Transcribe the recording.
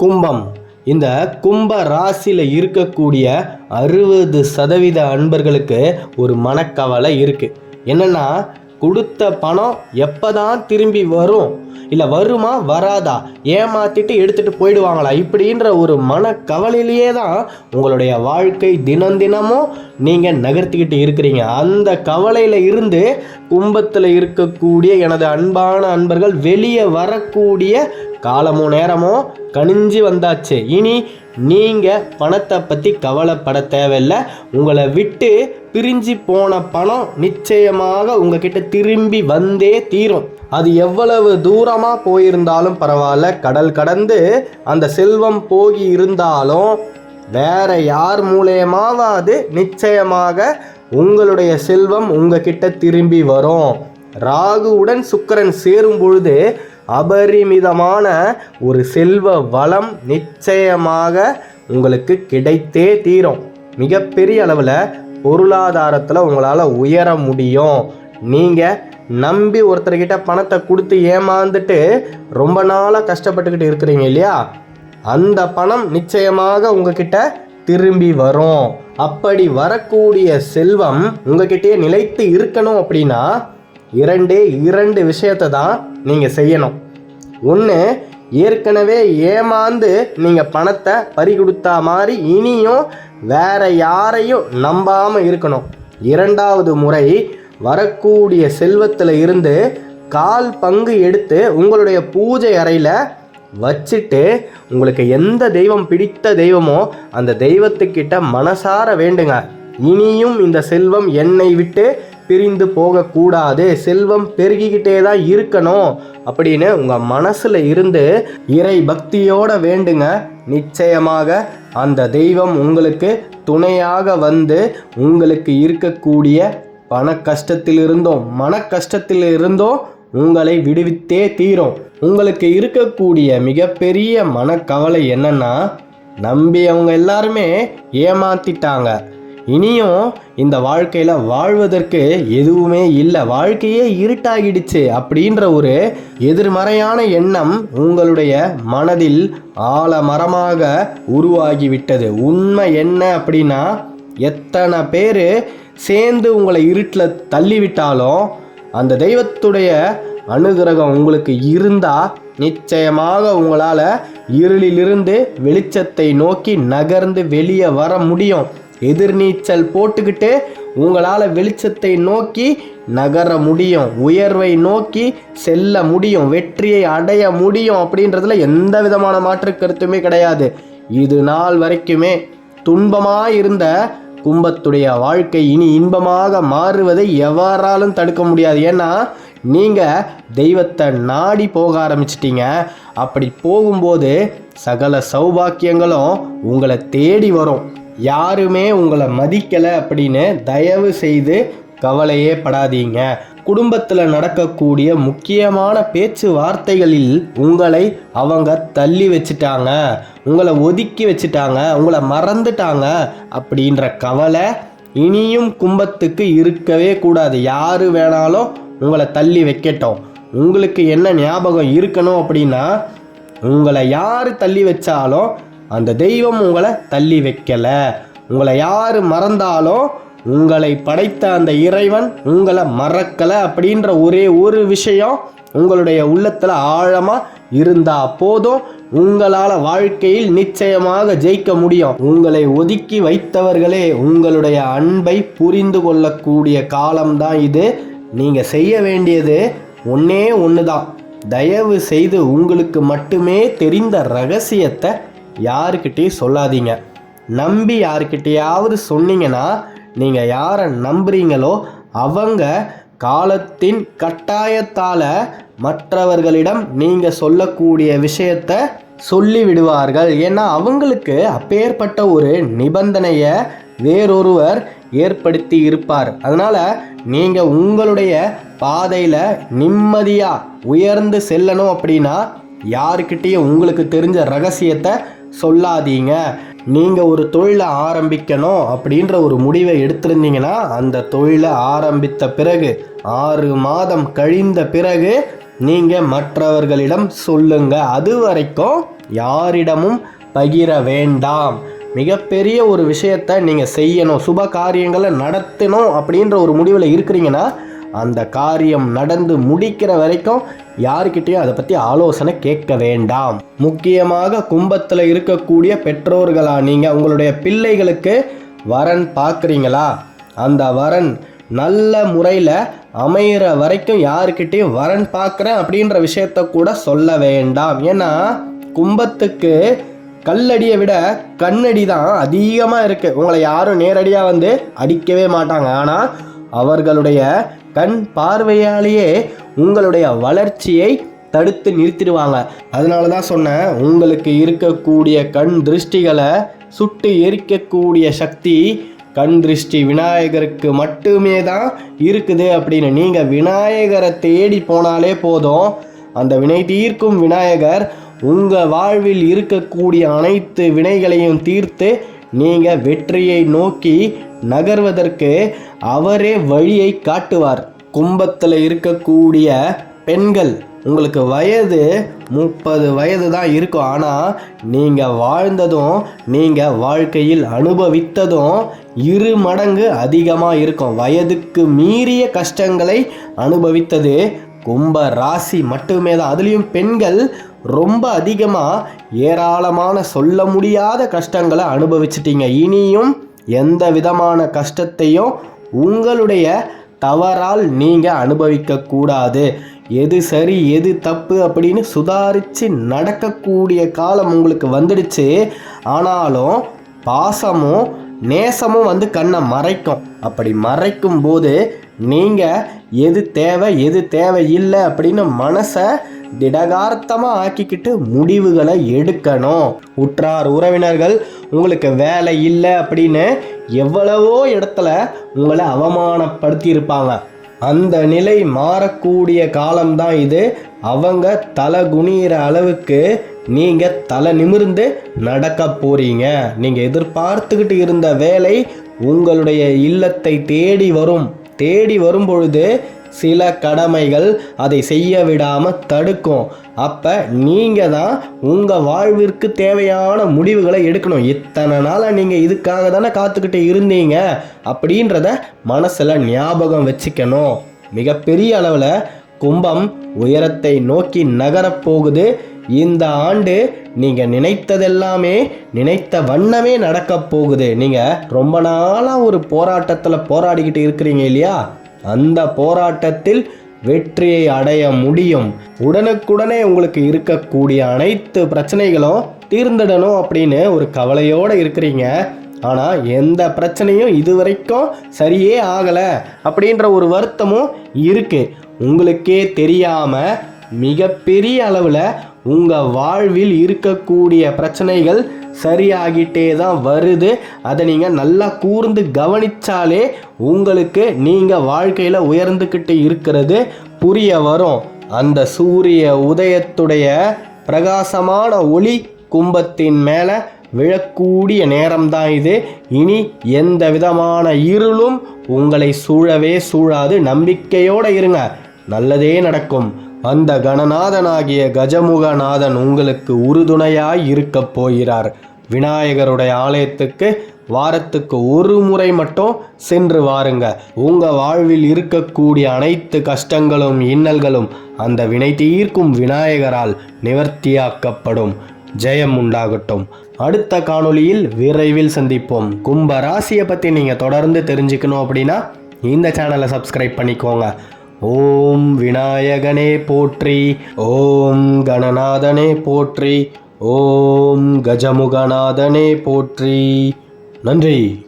கும்பம். இந்த கும்ப ராசியில் இருக்கக்கூடிய அறுபது சதவீத அன்பர்களுக்கு ஒரு மனக்கவலை இருக்குது என்னென்னா கொடுத்த பணம் எப்போ தான் திரும்பி வரும்? இல்லை வருமா வராதா? ஏமாத்திட்டு எடுத்துகிட்டு போயிடுவாங்களா? இப்படின்ற ஒரு மனக்கவலையிலேயே தான் உங்களுடைய வாழ்க்கை தினம் தினமும் நீங்கள் நகர்த்திக்கிட்டு இருக்கிறீங்க. அந்த கவலையில் இருந்து கும்பத்தில் இருக்கக்கூடிய எனது அன்பான அன்பர்கள் வெளியே வரக்கூடிய காலமும் நேரமோ கணிஞ்சு வந்தாச்சு. இனி நீங்கள் பணத்தை பற்றி கவலைப்பட தேவையில்லை. உங்களை விட்டு பிரிஞ்சு போன பணம் நிச்சயமாக உங்ககிட்ட திரும்பி வந்தே தீரும். அது எவ்வளவு தூரமாக போயிருந்தாலும் பரவாயில்ல. கடல் கடந்து அந்த செல்வம் போகி இருந்தாலும் வேற யார் மூலயமாவது நிச்சயமாக உங்களுடைய செல்வம் உங்ககிட்ட திரும்பி வரும். ராகுவுடன் சுக்கிரன் சேரும் பொழுது அபரிமிதமான ஒரு செல்வ வளம் நிச்சயமாக உங்களுக்கு கிடைத்தே தீரும். மிகப்பெரிய அளவில் பொருளாதாரத்தில் உங்களால் உயர முடியும். நீங்கள் நம்பி ஒருத்தர்கிட்ட பணத்தை கொடுத்து ஏமாந்துட்டு ரொம்ப நாளாக கஷ்டப்பட்டுக்கிட்டு இருக்கிறீங்க இல்லையா? அந்த பணம் நிச்சயமாக உங்ககிட்ட திரும்பி வரும். அப்படி வரக்கூடிய செல்வம் உங்ககிட்டயே நிலைத்து இருக்கணும் அப்படின்னா இரண்டே இரண்டு விஷயத்தை தான் நீங்கள் செய்யணும். ஒன்று ஏற்கனவே ஏமாந்து நீங்கள் பணத்தை பறி கொடுத்தா மாதிரி இனியும் வேற யாரையும் நம்பாமல் இருக்கணும். இரண்டாவது முறை வரக்கூடிய செல்வத்தில் இருந்து கால் பங்கு எடுத்து உங்களுடைய பூஜை அறையில் வச்சுட்டு உங்களுக்கு எந்த தெய்வம் பிடித்த தெய்வமோ அந்த தெய்வத்துக்கிட்ட மனசார வேண்டுங்க. இனியும் இந்த செல்வம் என்னை விட்டு பிரிந்து போகக்கூடாது. செல்வம் பெருகிக்கிட்டே தான் இருக்கணும். அப்படின்னு உங்கள் மனசில் இருந்து இறை பக்தியோட வேண்டுங்க. நிச்சயமாக அந்த தெய்வம் உங்களுக்கு துணையாக வந்து உங்களுக்கு இருக்கக்கூடிய பண கஷ்டத்திலிருந்தோ மன கஷ்டத்திலிருந்தோ உங்களை விடுவித்தே தீரும். உங்களுக்கு இருக்கக்கூடிய மிகப்பெரிய மனக்கவலை என்னன்னா நம்பி அவங்க எல்லாருமே ஏமாத்திட்டாங்க. இனியும் இந்த வாழ்க்கையில் வாழ்வதற்கு எதுவுமே இல்லை. வாழ்க்கையே இருட்டாகிடுச்சு அப்படின்ற ஒரு எதிர்மறையான எண்ணம் உங்களுடைய மனதில் ஆழமரமாக உருவாகிவிட்டது. உண்மை என்ன அப்படின்னா எத்தனை பேர் சேர்ந்து உங்களை இருட்டில் தள்ளிவிட்டாலும் அந்த தெய்வத்துடைய அனுகிரகம் உங்களுக்கு இருந்தால் நிச்சயமாக உங்களால் இருளிலிருந்து வெளிச்சத்தை நோக்கி நகர்ந்து வெளியே வர முடியும். எதிர்நீச்சல் போட்டுக்கிட்டு உங்களால் வெளிச்சத்தை நோக்கி நகர முடியும் உயர்வை நோக்கி செல்ல முடியும் வெற்றியை அடைய முடியும் அப்படின்றதுல எந்த விதமான மாற்று கருத்துமே கிடையாது. இது நாள் வரைக்குமே துன்பமாக இருந்த கும்பத்துடைய வாழ்க்கை இனி இன்பமாக மாறுவதை எவராலும் தடுக்க முடியாது. ஏன்னா நீங்கள் தெய்வத்தை நாடி போக ஆரம்பிச்சிட்டீங்க. அப்படி போகும்போது சகல சௌபாக்கியங்களும் உங்களை தேடி வரும். யாருமே உங்களை மதிக்கலை அப்படின்னு தயவு செய்து கவலையே படாதீங்க. குடும்பத்தில் நடக்கக்கூடிய முக்கியமான பேச்சுவார்த்தைகளில் உங்களை அவங்க தள்ளி வச்சுட்டாங்க. உங்களை ஒதுக்கி வச்சுட்டாங்க. உங்களை மறந்துட்டாங்க அப்படின்ற கவலை இனியும் கும்பத்துக்கு இருக்கவே கூடாது. யார் வேணாலும் உங்களை தள்ளி வைக்கட்டும். உங்களுக்கு என்ன ஞாபகம் இருக்கணும் அப்படின்னா உங்களை யார் தள்ளி வச்சாலும் அந்த தெய்வம் உங்களை தள்ளி வைக்கலை. உங்களை யார் மறந்தாலும் உங்களை படைத்த அந்த இறைவன் உங்களை மறக்கலை அப்படின்ற ஒரே ஒரு விஷயம் உங்களுடைய உள்ளத்தில் ஆழமாக இருந்தா போதும். உங்களால் வாழ்க்கையில் நிச்சயமாக ஜெயிக்க முடியும். உங்களை ஒதுக்கி வைத்தவர்களே உங்களுடைய அன்பை புரிந்து கொள்ளக்கூடிய காலம்தான் இது. நீங்கள் செய்ய வேண்டியது ஒன்றே ஒன்று தான் தயவு செய்து உங்களுக்கு மட்டுமே தெரிந்த ரகசியத்தை யாருக்கிட்டேயும் சொல்லாதீங்க. நம்பி யாருக்கிட்டையாவது சொன்னீங்கன்னா நீங்கள் யாரை நம்புறீங்களோ அவங்க காலத்தின் கட்டாயத்தால் மற்றவர்களிடம் நீங்கள் சொல்லக்கூடிய விஷயத்த சொல்லி விடுவார்கள் ஏன்னா அவங்களுக்கு அப்பேற்பட்ட ஒரு நிபந்தனையை வேறொருவர் ஏற்படுத்தி இருப்பார். அதனால் நீங்கள் உங்களுடைய பாதையில் நிம்மதியாக உயர்ந்து செல்லணும் அப்படின்னா யாருக்கிட்டேயும் உங்களுக்கு தெரிஞ்ச ரகசியத்தை சொல்லாதீங்க. நீங்கள் ஒரு தொழிலை ஆரம்பிக்கணும் அப்படின்ற ஒரு முடிவை எடுத்திருந்தீங்கன்னா அந்த தொழிலை ஆரம்பித்த பிறகு ஆறு மாதம் கழிந்த பிறகு நீங்கள் மற்றவர்களிடம் சொல்லுங்க. அது வரைக்கும் யாரிடமும் பகிர வேண்டாம். மிகப்பெரிய ஒரு விஷயத்தை நீங்கள் செய்யணும். சுப காரியங்களை நடத்தணும் அப்படின்ற ஒரு முடிவில் இருக்கிறீங்கன்னா அந்த காரியம் நடந்து முடிக்கிற வரைக்கும் யாருக்கிட்டேயும் அதை பற்றி ஆலோசனை கேட்க வேண்டாம். முக்கியமாக கும்பத்தில் இருக்கக்கூடிய பெற்றோர்களா நீங்கள் உங்களுடைய பிள்ளைகளுக்கு வரன் பார்க்குறீங்களா அந்த வரன் நல்ல முறையில் அமையிற வரைக்கும் யாருக்கிட்டேயும் வரன் பார்க்குறேன் அப்படின்ற விஷயத்த கூட சொல்ல வேண்டாம். ஏன்னா கும்பத்துக்கு கல்லடியை விட கண்ணடி தான் அதிகமாக இருக்குது உங்களை யாரும் நேரடியாக வந்து அடிக்கவே மாட்டாங்க. ஆனால் அவர்களுடைய கண் பார்வையாலேயே உங்களுடைய வளர்ச்சியை தடுத்து நிறுத்திடுவாங்க. அதனால தான் சொன்னேன் உங்களுக்கு இருக்கக்கூடிய கண் திருஷ்டிகளை சுட்டு எரிக்கக்கூடிய சக்தி கண் திருஷ்டி விநாயகருக்கு மட்டுமே தான் இருக்குது அப்படின்னு. நீங்கள் விநாயகரை தேடி போனாலே போதும். அந்த வினை தீர்க்கும் விநாயகர் உங்கள் வாழ்வில் இருக்கக்கூடிய அனைத்து வினைகளையும் தீர்த்து நீங்கள் வெற்றியை நோக்கி நகர்வதற்கு அவரே வழியை காட்டுவார். கும்பத்தில் இருக்கக்கூடிய பெண்கள் உங்களுக்கு வயது முப்பது வயது தான் இருக்கும். ஆனால் நீங்கள் வாழ்ந்ததும் நீங்கள் வாழ்க்கையில் அனுபவித்ததும் இரு மடங்கு அதிகமாக இருக்கும். வயதுக்கு மீறிய கஷ்டங்களை அனுபவித்தது கும்ப ராசி மட்டுமே தான். அதுலேயும் பெண்கள் ரொம்ப அதிகமாக ஏராளமான சொல்ல முடியாத கஷ்டங்களை அனுபவிச்சிட்டிங்க. இனியும் எந்த விதமான கஷ்டத்தையும் உங்களுடைய தவறால் நீங்கள் அனுபவிக்கக்கூடாது. எது சரி எது தப்பு அப்படின்னு சுதாரித்து நடக்கக்கூடிய காலம் உங்களுக்கு வந்துடுச்சு. ஆனாலும் பாசமும் நேசமும் வந்து கண்ணை மறைக்கும். அப்படி மறைக்கும் போது நீங்கள் எது தேவை எது தேவை இல்லை அப்படின்னு மனசை திடகார்த்தமாக ஆக்கிக்கிட்டு முடிவுகளை எடுக்கணும். உற்றார் உறவினர்கள் உங்களுக்கு வேலை இல்லை அப்படின்னு எவ்வளவோ இடத்துல உங்களை அவமானப்படுத்தியிருப்பாங்க. அந்த நிலை மாறக்கூடிய காலம்தான் இது. அவங்க தலை குனிகிற அளவுக்கு நீங்கள் தலை நிமிர்ந்து நடக்க போகிறீங்க நீங்கள் எதிர்பார்த்துக்கிட்டு இருந்த வேலை உங்களுடைய இல்லத்தை தேடி வரும். தேடி வரும் பொழுது சில கடமைகள் அதை செய்ய விடாமல் தடுக்கும். அப்போ நீங்கள் தான் உங்கள் வாழ்விற்கு தேவையான முடிவுகளை எடுக்கணும். இத்தனை நாளாக நீங்கள் இதுக்காக தானே காத்துக்கிட்டு இருந்தீங்க அப்படின்றத மனசில் ஞாபகம் வச்சுக்கணும். மிகப்பெரிய அளவில் கும்பம் உயரத்தை நோக்கி நகரப்போகுது இந்த ஆண்டு நீங்கள் நினைத்ததெல்லாமே நினைத்த வண்ணமே நடக்கப் போகுது. நீங்கள் ரொம்ப நாளாக ஒரு போராட்டத்தில் போராடிக்கிட்டு இருக்கிறீங்க இல்லையா? அந்த போராட்டத்தில் வெற்றியை அடைய முடியும். உடனுக்குடனே உங்களுக்கு இருக்கக்கூடிய அனைத்து பிரச்சனைகளும் தீர்ந்திடணும் அப்படின்னு ஒரு கவலையோடு இருக்கிறீங்க. ஆனால் எந்த பிரச்சனையும் இதுவரைக்கும் சரியே ஆகலை அப்படின்ற ஒரு வருத்தமும் இருக்குது உங்களுக்கே தெரியாமல் மிகப்பெரிய அளவில் உங்கள் வாழ்வில் இருக்கக்கூடிய பிரச்சனைகள் சரியாகிட்டே தான் வருது. அதை நீங்கள் நல்லா கூர்ந்து கவனித்தாலே உங்களுக்கு நீங்கள் வாழ்க்கையில் உயர்ந்துக்கிட்டு இருக்கிறது புரிய வரும். அந்த சூரிய உதயத்துடைய பிரகாசமான ஒளி கும்பத்தின் மேலே விழக்கூடிய நேரம்தான் இது. இனி எந்த விதமான இருளும் உங்களை சூழவே சூழாது. நம்பிக்கையோடு இருங்க. நல்லதே நடக்கும். அந்த கணநாதனாகிய கஜமுகநாதன் உங்களுக்கு உறுதுணையாய் இருக்கப் போகிறார். விநாயகருடைய ஆலயத்துக்கு வாரத்துக்கு ஒரு முறை மட்டும் சென்று வாருங்க. உங்கள் வாழ்வில் இருக்கக்கூடிய அனைத்து கஷ்டங்களும் இன்னல்களும் அந்த வினை தீர்க்கும் விநாயகரால் நிவர்த்தியாக்கப்படும். ஜெயம் உண்டாகட்டும். அடுத்த காணொளியில் விரைவில் சந்திப்போம். கும்ப ராசியை பற்றி நீங்கள் தொடர்ந்து தெரிஞ்சுக்கணும் அப்படின்னா இந்த சேனலை சப்ஸ்கிரைப் பண்ணிக்கோங்க. ஓம் விநாயகனே போற்றி ஓம் கணநாதனே போற்றி. ஓம் கஜமுகநாதனே போற்றி. நன்றி.